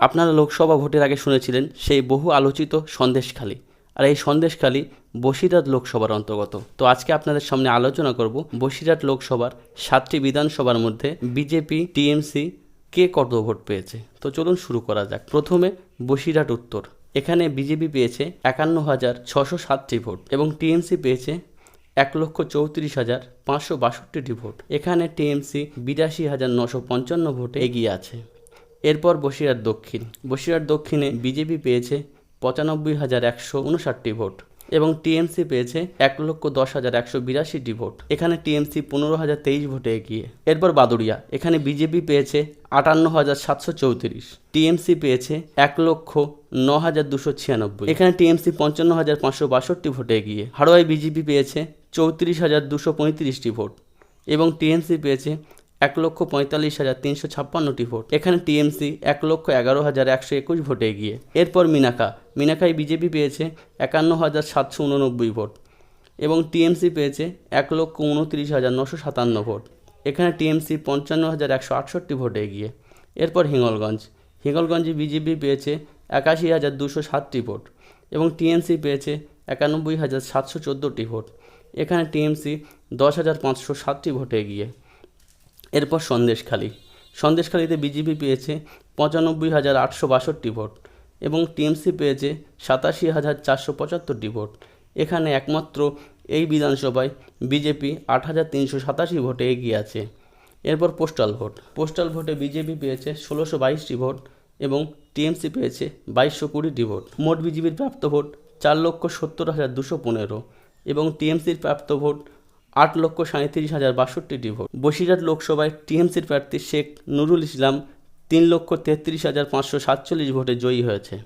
আপনারা লোকসভা ভোটের আগে শুনেছিলেন সেই বহু আলোচিত সন্দেশখালী। আর এই সন্দেশখালী বসিরহাট লোকসভার অন্তর্গত। তো আজকে আপনাদের সামনে আলোচনা করব বসিরহাট লোকসভার সাতটি বিধানসভার মধ্যে বিজেপি, টিএমসি কে কত ভোট পেয়েছে? তো চলুন শুরু করা যাক। প্রথমে বসিরহাট উত্তর। এখানে বিজেপি পেয়েছে একান্ন হাজার ছশো সাতটি ভোট এবং টিএমসি পেয়েছে এক লক্ষ চৌত্রিশ হাজার পাঁচশো বাষট্টিটি ভোট। এখানে টিএমসি বিরাশি হাজার নশো পঞ্চান্ন ভোটে এগিয়ে আছে। এরপর বসিরহাট দক্ষিণ। বসিরহাট দক্ষিণে বিজেপি পেয়েছে পঁচানব্বই হাজার একশো উনষাটটি ভোট এবং টিএমসি পেয়েছে এক লক্ষ দশ হাজার একশো বিরাশিটি ভোট। এখানে টিএমসি পনেরো হাজার তেইশ ভোটে এগিয়ে। এরপর বাদুড়িয়া। এখানে বিজেপি পেয়েছে আটান্ন হাজার সাতশো চৌত্রিশ। টিএমসি পেয়েছে এক লক্ষ ন হাজার দুশো ছিয়ানব্বই। এখানে টিএমসি পঞ্চান্ন হাজার পাঁচশো বাষট্টি ভোটে এগিয়ে। হাড়োয়ায় বিজেপি পেয়েছে চৌত্রিশ হাজার দুশো পঁয়ত্রিশটি ভোট এবং টিএমসি পেয়েছে এক লক্ষ পঁয়তাল্লিশ হাজার তিনশো ছাপ্পান্নটি ভোট। এখানে টিএমসি এক লক্ষ এগারো হাজার একশো একুশ ভোটে এগিয়ে। এরপর মিনাকা মিনাকায় বিজেপি পেয়েছে একান্ন হাজার সাতশো উননব্বই ভোট এবং টিএমসি পেয়েছে এক লক্ষ উনত্রিশ হাজার নশো সাতান্ন ভোট। এখানে টিএমসি পঞ্চান্ন হাজার একশো আটষট্টি ভোটে এগিয়ে। এরপর হিঙ্গলগঞ্জ। হিঙ্গলগঞ্জে বিজেপি পেয়েছে একাশি হাজার দুশো সাতটি ভোট এবং টিএমসি পেয়েছে একানব্বই হাজার সাতশো চোদ্দোটি ভোট। এখানে টিএমসি দশ হাজার পাঁচশো সাতটি ভোটে এগিয়ে। এরপর সন্দেশখালী। সন্দেশখালীতে বিজেপি পেয়েছে পঁচানব্বই হাজার আটশো বাষট্টি ভোট এবং টিএমসি পেয়েছে সাতাশি হাজার চারশো পঁচাত্তরটি ভোট। এখানে একমাত্র এই বিধানসভায় বিজেপি আট হাজার তিনশো সাতাশি ভোটে এগিয়ে আছে। এরপর পোস্টাল ভোট। পোস্টাল ভোটে বিজেপি পেয়েছে ষোলোশো বাইশটি ভোট এবং টিএমসি পেয়েছে বাইশশো কুড়িটি ভোট। মোট বিজেপির প্রাপ্ত ভোট চার লক্ষ সত্তর হাজার দুশো পনেরো এবং টিএমসির প্রাপ্ত ভোট আট লক্ষ সাঁত্রিশ হাজার বাষট্টিটি ভোট বসিরহাট লোকসভায় টিএমসির প্রার্থী শেখ নুরুল ইসলাম তিন লক্ষ তেত্রিশ হাজার পাঁচশো সাতচল্লিশ ভোটে জয়ী হয়েছে।